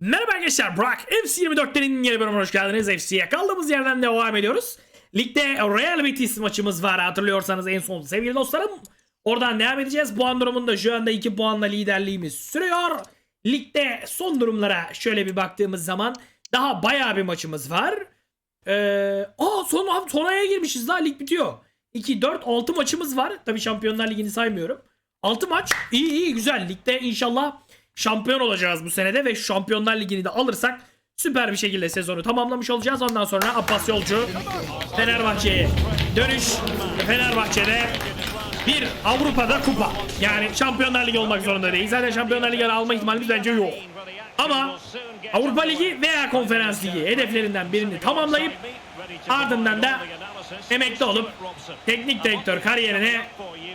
Merhaba arkadaşlar Burak FC24'lerin yeni bölümüne hoş geldiniz. FC'ye kaldığımız yerden devam ediyoruz. Ligde Real Betis maçımız var hatırlıyorsanız en son sevgili dostlarım. Oradan devam edeceğiz. Puan durumunda şu anda 2 puanla liderliğimiz sürüyor. Ligde son durumlara şöyle bir baktığımız zaman daha bayağı bir maçımız var. Ee, aa son, abi son aya girmişiz daha lig bitiyor. 2, 4, 6 maçımız var. Tabii Şampiyonlar Ligi'ni saymıyorum. 6 maç iyi iyi güzel. Ligde inşallah şampiyon olacağız bu senede ve Şampiyonlar Ligi'ni de alırsak süper bir şekilde sezonu tamamlamış olacağız. Ondan sonra Abbas Yolcu Fenerbahçe'ye dönüş. Fenerbahçe'de bir Avrupa'da kupa. Yani Şampiyonlar Ligi olmak zorunda değil. Zaten Şampiyonlar Ligi'ni alma ihtimalimiz bence yok. Ama Avrupa Ligi veya Konferans Ligi hedeflerinden birini tamamlayıp ardından da emekli olup teknik direktör kariyerine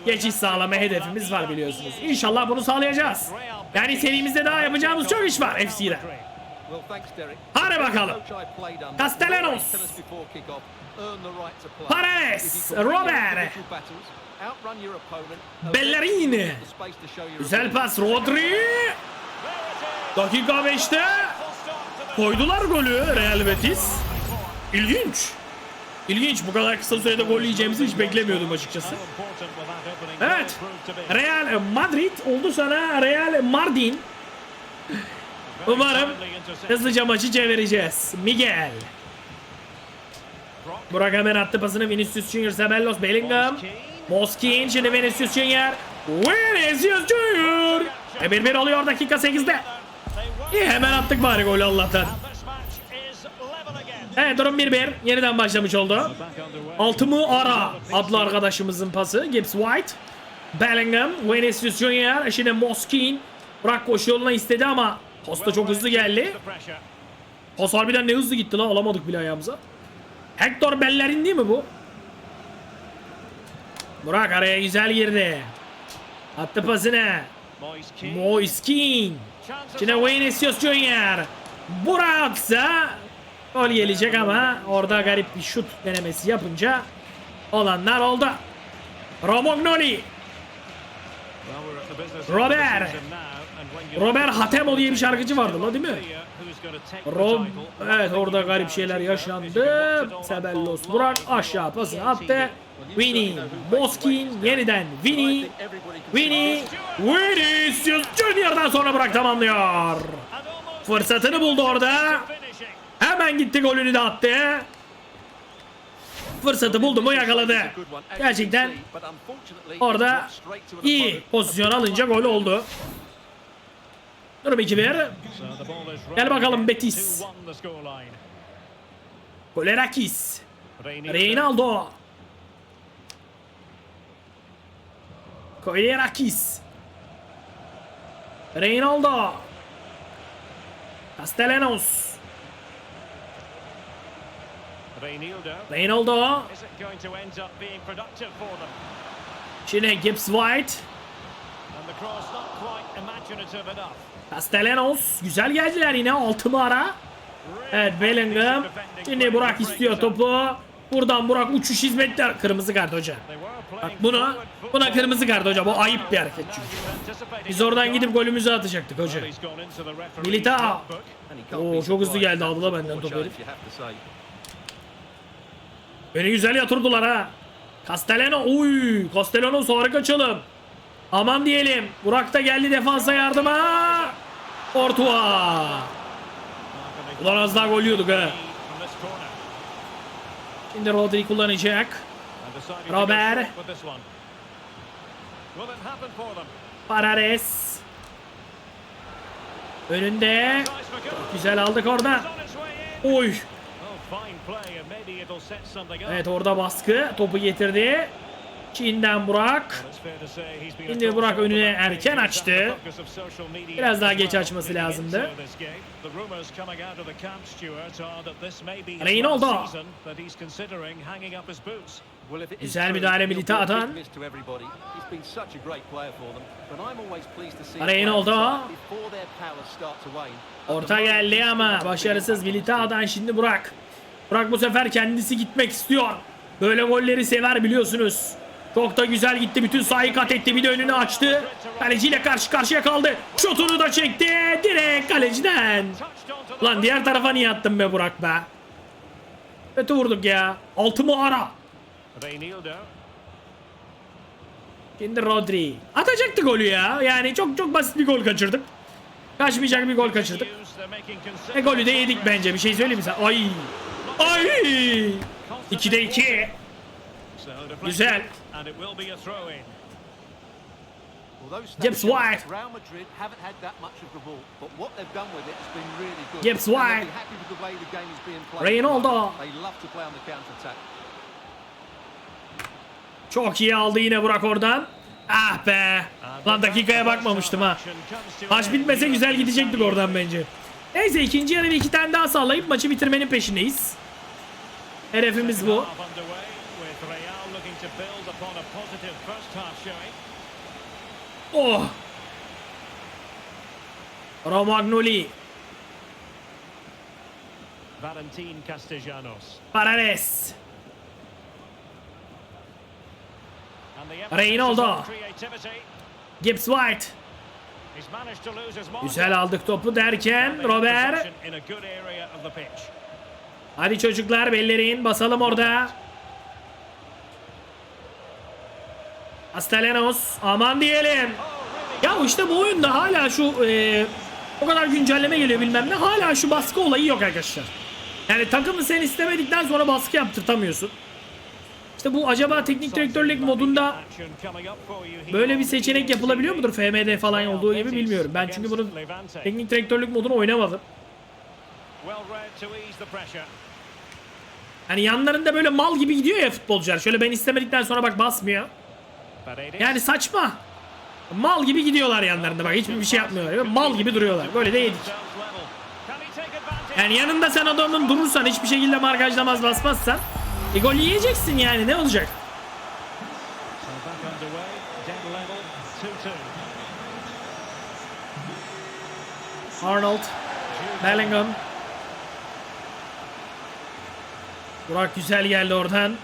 geçiş sağlama hedefimiz var biliyorsunuz. İnşallah bunu sağlayacağız. Yani serimizde daha yapacağımız çok iş var FC'de. Hadi bakalım. Castellanos. Paredes, Robert. Bellerini. Güzel pas Rodri. Dakika 5'te koydular golü Real Betis. İlginç. İlginç. Bu kadar kısa sürede gol yiyeceğimizi hiç beklemiyordum açıkçası. Evet. Real Madrid oldu sana Real Mardin. Umarım hızlıca maçı çevireceğiz. Miguel. Burak hemen attı pasını Vinicius Junior, Sabellos, Bellingham. Moskin şimdi Vinicius Junior. Vinicius Junior. E 1-1 oluyor dakika 8'de. İyi hemen attık bari golü Allah'tan. Evet durum 1-1. Yeniden başlamış oldu. Altımı ara adlı arkadaşımızın pası. Gibbs White. Bellingham. Vinicius Junior. Şimdi Moskin. Burak koşu yoluna istedi ama Costa çok hızlı geldi. Pas harbiden ne hızlı gitti lan alamadık bile ayağımıza. Hector Bellerin değil mi bu? Burak araya güzel girdi. Attı pasını. Moiskin. Şimdi Vinicius Junior. Burak ise gol gelecek ama orada garip bir şut denemesi yapınca olanlar oldu. Romagnoli. Robert. Robert Hatemo diye bir şarkıcı vardı la değil mi? Rob evet orada garip şeyler yaşandı. Sebellos Burak aşağı pasını attı. Winnie, Boskin yeniden Winnie, Winnie, Vinicius Junior'dan sonra Burak tamamlıyor. Fırsatını buldu orada. Hemen gitti golünü de attı. Fırsatı buldu mu yakaladı. Gerçekten orada iyi pozisyon alınca gol oldu. Durum 2-1. Gel bakalım Betis. Kolerakis. Reynaldo. Kolerakis. Reynaldo. Castellanos. Reynaldo. Şimdi Gibbs White. Castellanos. Güzel geldiler yine. Altımı ara. Evet Bellingham. Şimdi Burak istiyor topu. Buradan Burak uçuş hizmetler. Kırmızı kart hoca. Bak bunu buna kırmızı kart hoca. Bu ayıp bir hareket çünkü. Biz oradan gidip golümüzü atacaktık hoca. Militao. Oo çok hızlı geldi aldı benden topu herif. Beni güzel yatırdılar ha. Castellano. Uy, Castellanos harika çalım. Aman diyelim. Burak da geldi defansa yardıma. Ortua. Ulan az daha gol yiyorduk ha. Şimdi Rodri kullanacak. Robert. Parares. Önünde. Güzel aldık orada. Oy. Evet orada baskı. Topu getirdi. Çin'den Burak. Şimdi Burak önüne erken açtı. Biraz daha geç açması lazımdı. Reynoldo. Güzel müdahale Militao'dan. Reynoldo. Orta geldi ama başarısız Militao'dan şimdi Burak. Burak bu sefer kendisi gitmek istiyor. Böyle golleri sever biliyorsunuz. Çok da güzel gitti. Bütün sahayı kat etti. Bir de önünü açtı. Kaleciyle karşı karşıya kaldı. Şutunu da çekti. Direkt kaleciden. Lan diğer tarafa niye attın be Burak be? Kötü vurduk ya. Altı mı ara? Şimdi Rodri. Atacaktı golü ya. Yani çok çok basit bir gol kaçırdık. Kaçmayacak bir gol kaçırdık. E golü de yedik bence. Bir şey söyleyeyim mi sen? Ay. Ay. 2'de 2. Güzel. Gibbs good. Gibbs played. Reynoldo. Çok iyi aldı yine Burak oradan. Ah be. Lan dakikaya bakmamıştım ha. Maç bitmese güzel gidecektik oradan bence. Neyse ikinci yarı bir iki tane daha sallayıp maçı bitirmenin peşindeyiz. Hedefimiz bu. Oh. Romagnoli. Valentin Castellanos. Paredes. Reynoldo. Gibbs White. Güzel aldık topu derken Robert. Hadi çocuklar bellerin basalım orada. Astelenos aman diyelim. Ya işte bu oyunda hala şu e, o kadar güncelleme geliyor bilmem ne hala şu baskı olayı yok arkadaşlar. Yani takımı sen istemedikten sonra baskı yaptırtamıyorsun. İşte bu acaba teknik direktörlük modunda böyle bir seçenek yapılabiliyor mudur FM'de falan olduğu gibi bilmiyorum. Ben çünkü bunun teknik direktörlük modunu oynamadım. Well read to ease the pressure. Hani yanlarında böyle mal gibi gidiyor ya futbolcular. Şöyle ben istemedikten sonra bak basmıyor. Yani saçma. Mal gibi gidiyorlar yanlarında bak hiçbir bir şey yapmıyorlar. Mal gibi duruyorlar. Böyle de yedik. Yani yanında sen adamın durursan hiçbir şekilde markajlamaz basmazsan e gol yiyeceksin yani ne olacak? So back underway, dead level, 2-2. Arnold, Bellingham. Burak güzel geldi oradan.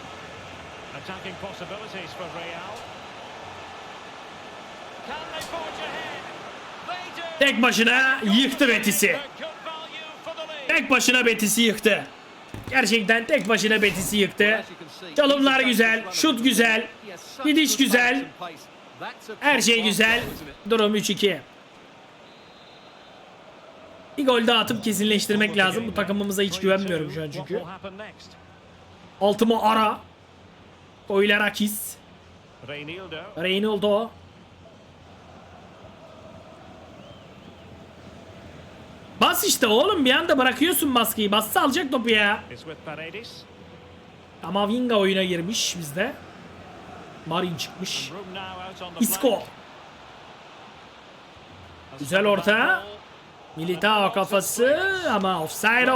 Tek başına yıktı Betis'i. Tek başına Betis'i yıktı. Gerçekten tek başına Betis'i yıktı. Çalımlar güzel, şut güzel, gidiş güzel. Her şey güzel. Durum 3-2. Bir gol daha atıp kesinleştirmek lazım. Bu takımımıza hiç güvenmiyorum şu an çünkü. Altıma ara. Koylarakis. Reinildo. Reynoldo. Bas işte oğlum bir anda bırakıyorsun maskeyi. Bassa alacak topu ya. Paredes. Kamavinga oyuna girmiş bizde. Marin çıkmış. Isco. Güzel orta. Militao kafası ama offside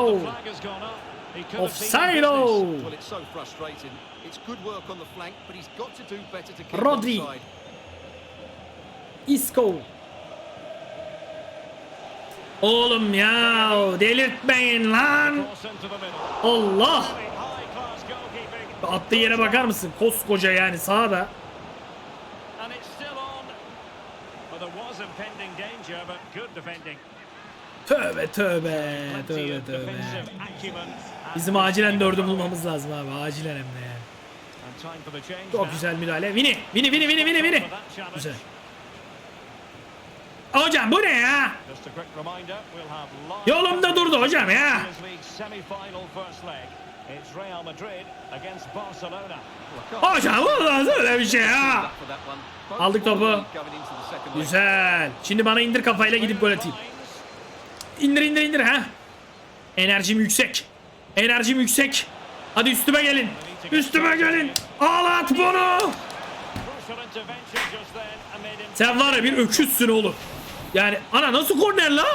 Offside been in o. business. Well, it's so frustrating. It's good work on the flank, but he's got to do better to keep Rodri. Isco. Oğlum ya delirtmeyin lan. Allah. Attığı yere bakar mısın? Koskoca yani sağda. Tövbe tövbe. Tövbe tövbe. Bizim acilen dördü bulmamız lazım abi. Acilen hem de yani. Çok güzel müdahale. Vini. Vini Vini Vini Vini Vini. Güzel. Hocam bu ne ya? Yolumda durdu hocam ya. Hocam olmaz öyle bir şey ya. Aldık topu. Güzel. Şimdi bana indir kafayla gidip gol atayım. İndir indir indir ha. Enerjim yüksek. Enerjim yüksek. Hadi üstüme gelin. Üstüme gelin. Ağlat bunu. Sen var ya bir öküzsün oğlum. Yani ana nasıl korner la?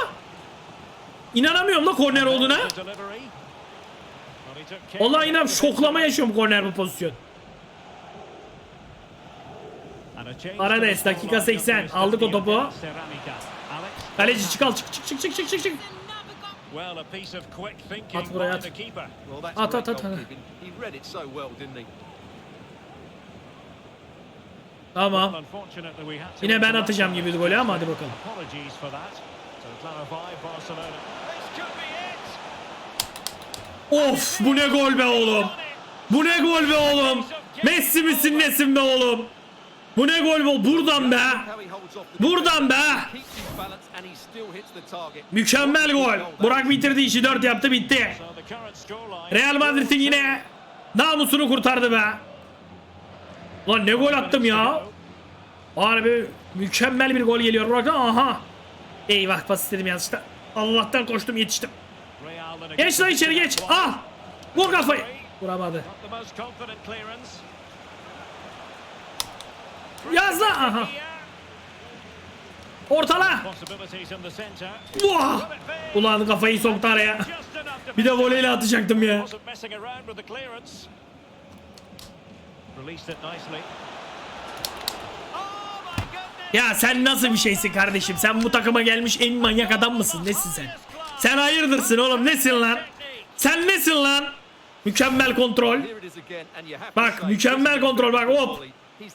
İnanamıyorum la korner olduğuna. Vallahi inan şoklama yaşıyorum korner bu pozisyon. And a change Paredes, to the dakika scoreline 80. of Aldık o topu. Kaleci çıkal çık çık çık çık çık çık çık. Well, a piece of quick thinking At buraya by at. the keeper. Well, that's At, great at, at. He read it so well, didn't he? Tamam. Yine ben atacağım gibi golü ama hadi bakalım. Of bu ne gol be oğlum. Bu ne gol be oğlum. Messi misin nesin be oğlum. Bu ne gol be buradan be. Buradan be. Mükemmel gol. Burak bitirdi işi 4 yaptı bitti. Real Madrid'in yine namusunu kurtardı be. Lan ne gol attım ya. Harbi mükemmel bir gol geliyor Burak'tan. Aha. Eyvah pas istedim yanlışlıkla. Allah'tan koştum yetiştim. Geç lan içeri geç. Ah. Vur kafayı. Vuramadı. Yaz lan. Aha. Ortala. Vah. Ulan kafayı soktu araya. Bir de voleyle atacaktım ya. Ya sen nasıl bir şeysin kardeşim? Sen bu takıma gelmiş en manyak adam mısın? Nesin sen? Sen hayırdırsın oğlum nesin lan? Sen nesin lan? Mükemmel kontrol. Bak, mükemmel kontrol, bak, hop.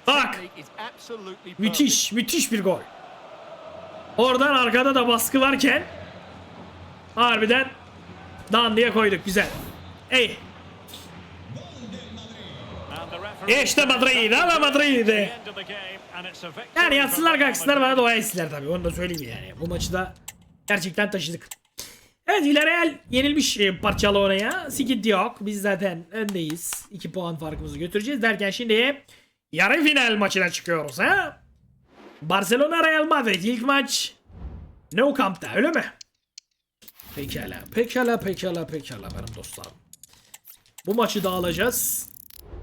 Bak. Müthiş, müthiş bir gol. Oradan arkada da baskı varken harbiden dan diye koyduk güzel. Ey işte Madrid, ala Madrid. Yani yatsınlar kalksınlar bana dua etsinler tabii onu da söyleyeyim yani. Bu maçı da gerçekten taşıdık. Evet Villarreal yenilmiş e, parçalı oraya. Sıkıntı yok. Biz zaten öndeyiz. 2 puan farkımızı götüreceğiz derken şimdi yarı final maçına çıkıyoruz ha. Barcelona Real Madrid ilk maç Nou Camp'ta öyle mi? Pekala, pekala, pekala, pekala benim dostlarım. Bu maçı da alacağız.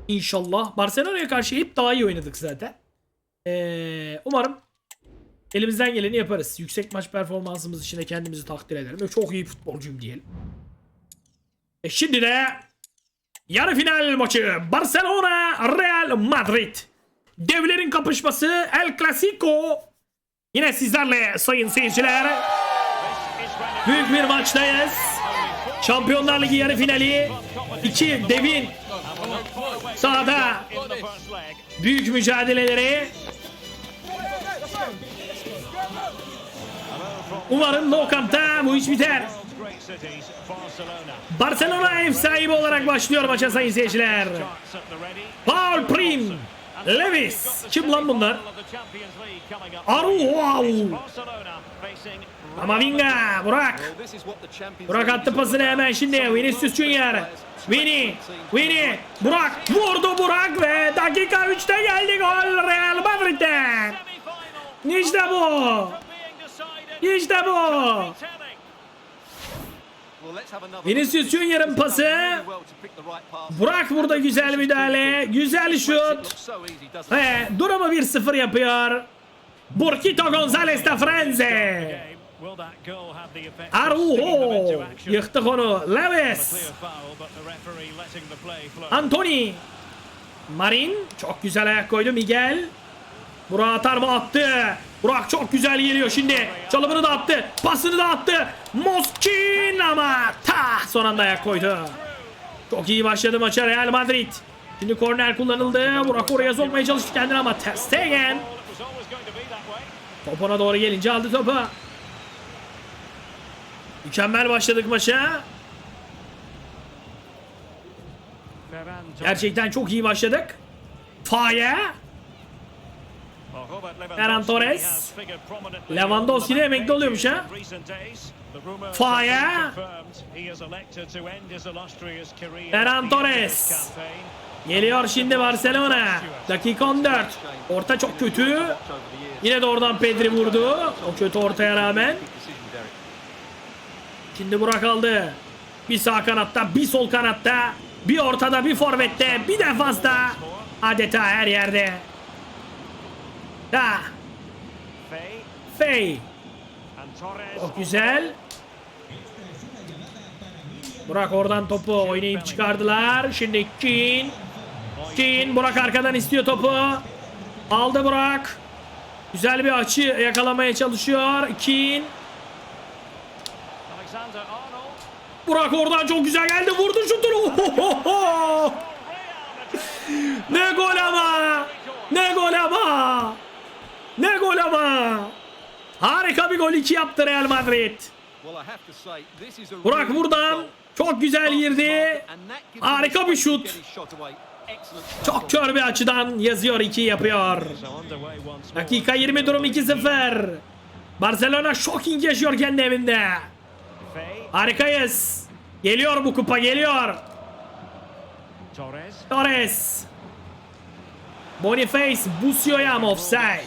İnşallah. Barcelona'ya karşı hep daha iyi oynadık zaten. Ee, umarım elimizden geleni yaparız. Yüksek maç performansımız için kendimizi takdir ederim. Çok iyi futbolcuyum diyelim. E şimdi de yarı final maçı Barcelona Real Madrid. Devlerin kapışması El Clasico. Yine sizlerle sayın seyirciler. Büyük bir maçtayız. Şampiyonlar Ligi yarı finali. İki devin sahada büyük mücadeleleri. Umarım No Camp'ta bu iş biter. Barcelona. Ev sahibi olarak başlıyor maça sayın seyirciler. Paul Prim, Levis. Kim lan bunlar? Aruau. Amavinga, Burak. Burak attı pasını hemen şimdi. Vinicius Junior. Vini, Vini, Burak vurdu Burak ve dakika 3'te geldi gol Real Madrid'den. İşte bu. İşte bu. Vinicius. Junior'ın pası. Burak burada güzel müdahale. Güzel şut. Ve durumu 1-0 yapıyor. Burkito González de Frenze. Action? Yıktık onu. Flow. Anthony. Marin. Çok güzel ayak koydu Miguel. Burak atar mı? Attı. Burak çok güzel geliyor şimdi. Çalımını da attı. Pasını da attı. Moskin ama ta son anda ayak koydu. Çok iyi başladı maça Real Madrid. Şimdi korner kullanıldı. Burak oraya sokmaya çalıştı kendini ama Ter Stegen doğru gelince aldı topu. Mükemmel başladık maça. Gerçekten çok iyi başladık. Faye. Ferran Torres. Lewandowski de emekli oluyormuş ha. career Ferran Torres. Geliyor şimdi Barcelona. Dakika 14. Orta çok kötü. Yine de oradan Pedri vurdu. O kötü ortaya rağmen. Şimdi Burak aldı. Bir sağ kanatta, bir sol kanatta, bir ortada, bir forvette, bir defansta. Adeta her yerde. Da, Fey. Çok güzel. Burak oradan topu oynayıp çıkardılar. Şimdi Kin. Kin. Burak arkadan istiyor topu. Aldı Burak. Güzel bir açı yakalamaya çalışıyor. Kin. Burak oradan çok güzel geldi. Vurdu şutunu. Ne gol ama. Ne gol ama! Ne gol ama! Harika bir gol 2 yaptı Real Madrid. Burak buradan çok güzel girdi. Harika bir şut. Çok kör bir açıdan yazıyor 2 yapıyor. Dakika 20 durum 2-0. Barcelona shocking yaşıyor kendi evinde. Harikayız. Geliyor bu kupa geliyor. Torres. Boniface Busio'ya offside?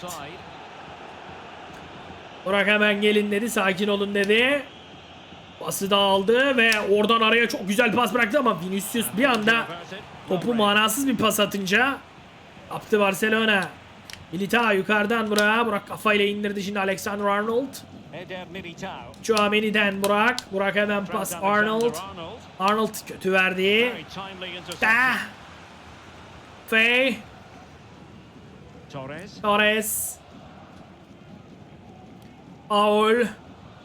Burak hemen gelin dedi sakin olun dedi. Pası da aldı ve oradan araya çok güzel pas bıraktı ama Vinicius bir anda topu manasız bir pas atınca yaptı Barcelona. Militao yukarıdan Burak'a. Burak kafayla indirdi şimdi Alexander Arnold. Chouameni'den Burak. Burak hemen pas Arnold. Arnold. Kötü verdi. Very timely interception. Ah. Fey. Torres. Torres.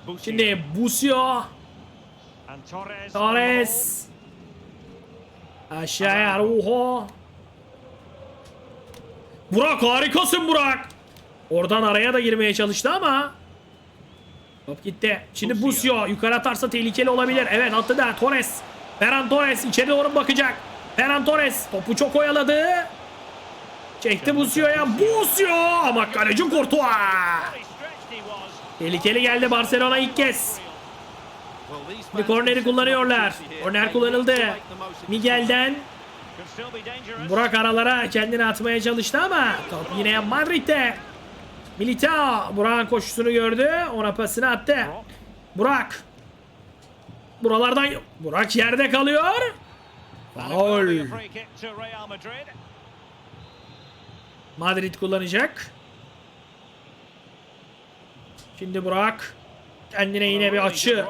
Busio. Şimdi Busio. Torres. Aşağıya Ruho. Burak harikasın Burak. Oradan araya da girmeye çalıştı ama. Top gitti. Şimdi Busio yukarı atarsa tehlikeli olabilir. Evet attı da Torres. Ferran Torres içeri doğru bakacak. Ferran Torres topu çok oyaladı. Çekti Busio'ya. Busio ama kaleci Courtois. Tehlikeli geldi Barcelona ilk kez. Fans korneri kullanıyorlar. Korner kullanıldı. Miguel'den. Burak aralara kendini atmaya çalıştı ama top yine Madrid'de. Militao Burak'ın koşusunu gördü. Ona pasını attı. Burak. Buralardan Burak yerde kalıyor. Faul. Madrid kullanacak. Şimdi Burak kendine yine bir açı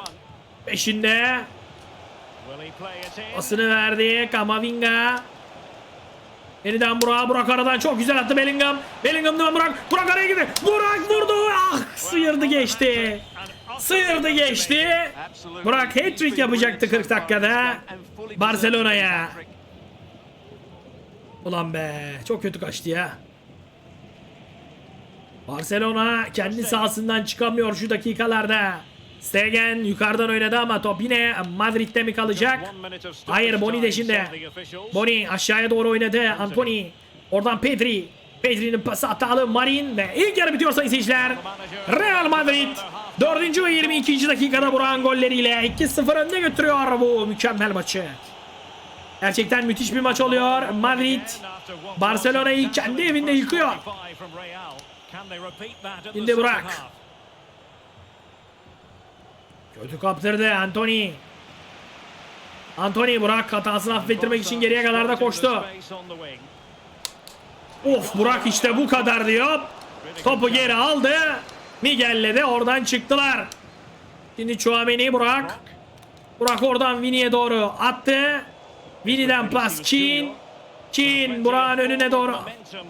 peşinde. Pasını verdi Kamavinga. Yeniden Burak. Burak aradan çok güzel attı Bellingham. Bellingham'dan Burak. Burak araya girdi. Burak vurdu. Ah sıyırdı geçti. Sıyırdı geçti. Burak hat-trick yapacaktı 40 dakikada. Barcelona'ya. Ulan be çok kötü kaçtı ya. Barcelona kendi sahasından çıkamıyor şu dakikalarda. Stegen yukarıdan oynadı ama top yine Madrid'de mi kalacak? Hayır Boni de şimdi. Boni aşağıya doğru oynadı. Antony. Oradan Pedri. Pedri'nin pası hatalı Marin ve ilk yarı bitiyor sayın seyirciler. Real Madrid 4. ve 22. dakikada Burak'ın golleriyle 2-0 önde götürüyor bu mükemmel maçı. Gerçekten müthiş bir maç oluyor. Madrid Barcelona'yı kendi evinde yıkıyor. Şimdi Burak. Kötü kaptırdı Anthony. Anthony Burak hatasını affettirmek için geriye kadar da koştu. Of Burak işte bu kadar diyor. Topu geri aldı. Miguel'le de oradan çıktılar. Şimdi Chouameni Burak. Burak oradan Vini'ye doğru attı. Vini'den pas Çin. Burak'ın önüne doğru.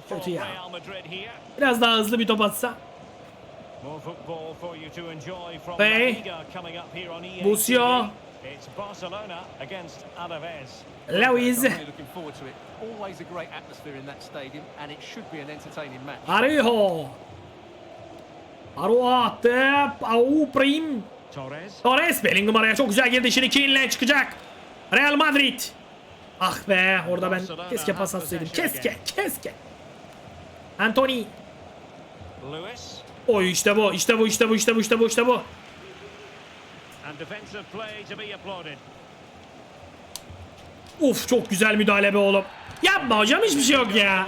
Kötü ya. Biraz daha hızlı bir top atsa. Bey. Busio. Lewis. Really looking forward to it. Always a great atmosphere in that stadium, and it should be an entertaining match. Ariho. Aruho attı. Au Prim. Torres. Torres Bellingham araya çok güzel girdi. Şimdi Keane'le çıkacak. Real Madrid. Ah be orada ben keşke pas atsaydım. Keşke keşke. Anthony. Lewis. Oy işte bu işte bu işte bu işte bu işte bu işte bu. Uf çok güzel müdahale be oğlum. Yapma hocam hiçbir şey yok ya.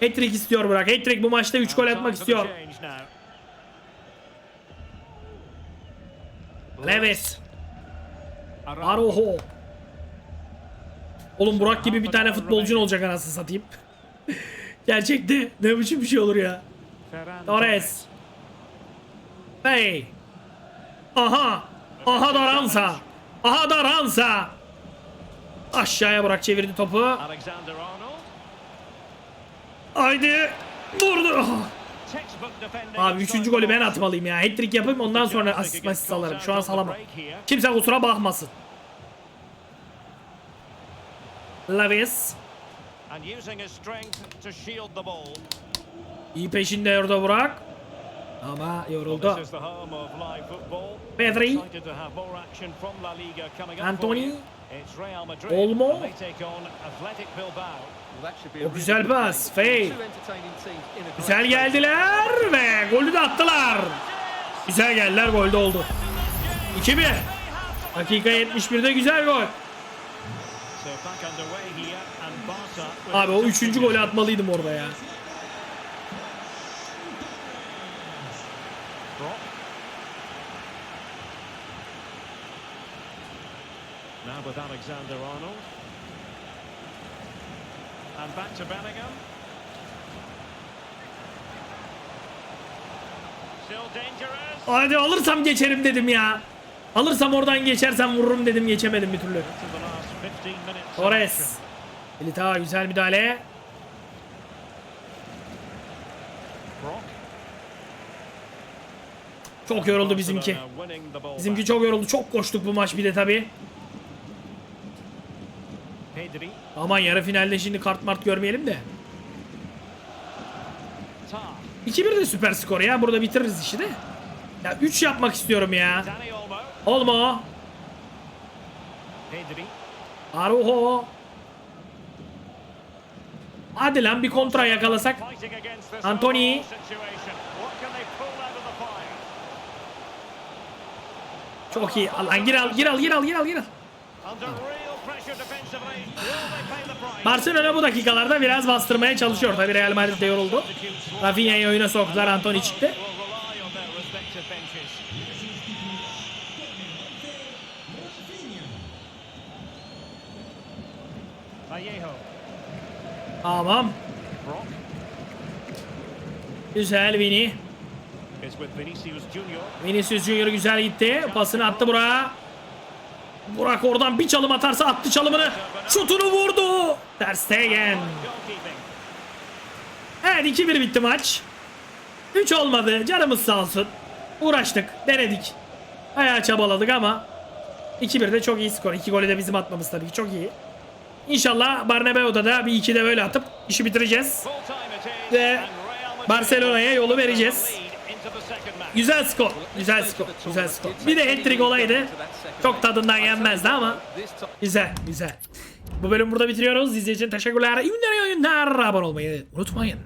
Hat-trick istiyor Burak. Hat-trick bu maçta 3 gol atmak istiyor. Leves. Aroho. Oğlum Burak gibi bir tane futbolcun olacak anasını satayım. Gerçekte ne biçim bir şey olur ya. Torres. Hey. Aha. Aha da Ransa. Aha da Ransa. Aşağıya Burak çevirdi topu. Haydi. Vurdu. Ah. Textbook defending Abi üçüncü golü ben atmalıyım ya. Hat-trick yapayım ondan sonra asist masist salarım. Şu an salamam. Kimse kusura bakmasın. Ball. İyi peşinde orada Burak. Ama yoruldu. Pedri. Anthony. Olmo. O güzel pas, great Güzel geldiler ve golü de attılar. Güzel geldiler golde oldu. 2-1. Dakika 71'de güzel gol. So back underway here and Barca with Abi o üçüncü golü atmalıydım orada ya. Now with Alexander Arnold. And back to Bellingham. Still dangerous. Hadi alırsam geçerim dedim ya. Alırsam oradan geçersem vururum dedim geçemedim bir türlü. To the last 15 minutes. of Torres. Militao güzel müdahale. Çok yoruldu bizimki. Bizimki çok yoruldu. Çok koştuk bu maç bir de tabi. Aman yarı finalde şimdi kart mart görmeyelim de. Tar. 2-1 de süper skor ya. Burada bitiririz işi de. Ya 3 yapmak istiyorum ya. Olmo. Olma. Pedri. Arujo. Hadi lan bir kontra yakalasak. Anthony. Çok iyi. Al, gir al gir al gir al gir al gir al. Barcelona bu dakikalarda biraz bastırmaya çalışıyor. Tabi Real Madrid de yoruldu. Rafinha'yı oyuna soktular. Anthony çıktı. Tamam. Güzel Vini. Vinicius Junior. Vinicius Junior güzel gitti. Pasını attı Burak'a. Burak oradan bir çalım atarsa attı çalımını. Şutunu vurdu. Ter Stegen. Evet 2-1 bitti maç. 3 olmadı. Canımız sağ olsun. Uğraştık. Denedik. Bayağı çabaladık ama 2-1 de çok iyi skor. 2 golü de bizim atmamız tabii ki çok iyi. İnşallah Barnabeu'da da bir iki de böyle atıp işi bitireceğiz. Ve Barcelona'ya yolu vereceğiz. Güzel skor. Güzel skor. Güzel skor. Bir de hat-trick olaydı. Çok tadından yenmezdi ama güzel güzel. Bu bölümü burada bitiriyoruz. İzlediğiniz için teşekkürler. İyi günler, iyi oyunlar. Abone olmayı unutmayın.